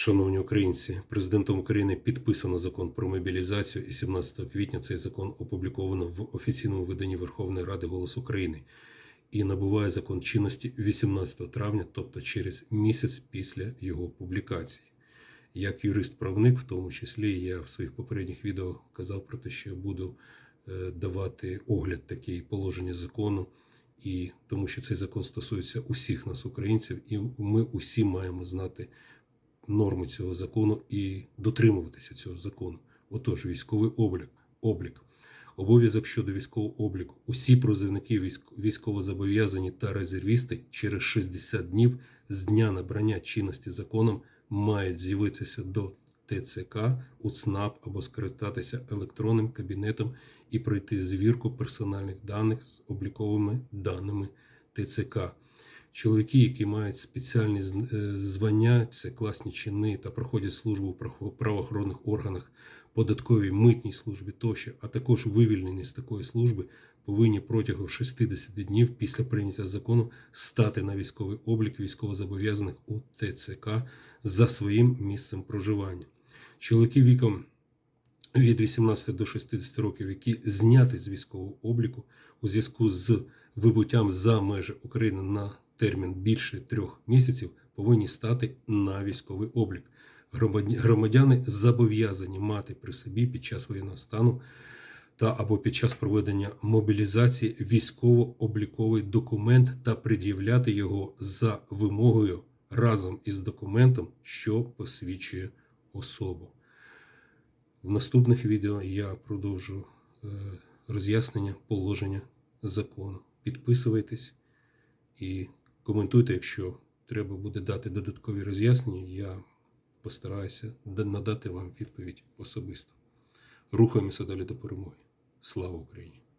Шановні українці, президентом України підписано закон про мобілізацію, і 17 квітня цей закон опубліковано в офіційному виданні Верховної Ради Голос України і набуває закон чинності 18 травня, тобто через місяць після його публікації. Як юрист-правник, в тому числі, я в своїх попередніх відео казав про те, що я буду е, давати огляд такий положення закону, і тому що цей закон стосується усіх нас, українців, і ми усі маємо знати норми цього закону і дотримуватися цього закону. Отож, військовий облік, облік. Обов'язок щодо військового обліку. Усі призовники військ- військовозобов'язані та резервісти через 60 днів з дня набрання чинності законом мають з'явитися до ТЦК, УЦНАП або скористатися електронним кабінетом і пройти звірку персональних даних з обліковими даними ТЦК. Чоловіки, які мають спеціальні е, звання, це класні чини та проходять службу в правоохоронних органах, податковій митній службі тощо, а також вивільнені з такої служби, повинні протягом 60 днів після прийняття закону стати на військовий облік військовозобов'язаних у ТЦК за своїм місцем проживання. Чоловіки віком від 18 до 60 років, які зняті з військового обліку у зв'язку з вибуттям за межі України на термін більше трьох місяців, повинні стати на військовий облік. Громадяни зобов'язані мати при собі під час воєнного стану та або під час проведення мобілізації військово-обліковий документ та пред'являти його за вимогою разом із документом, що посвідчує особу. В наступних відео я продовжу е, роз'яснення положення закону. Підписуйтесь і коментуйте, якщо треба буде дати додаткові роз'яснення, я постараюся надати вам відповідь особисто. Рухаємося далі до перемоги. Слава Україні!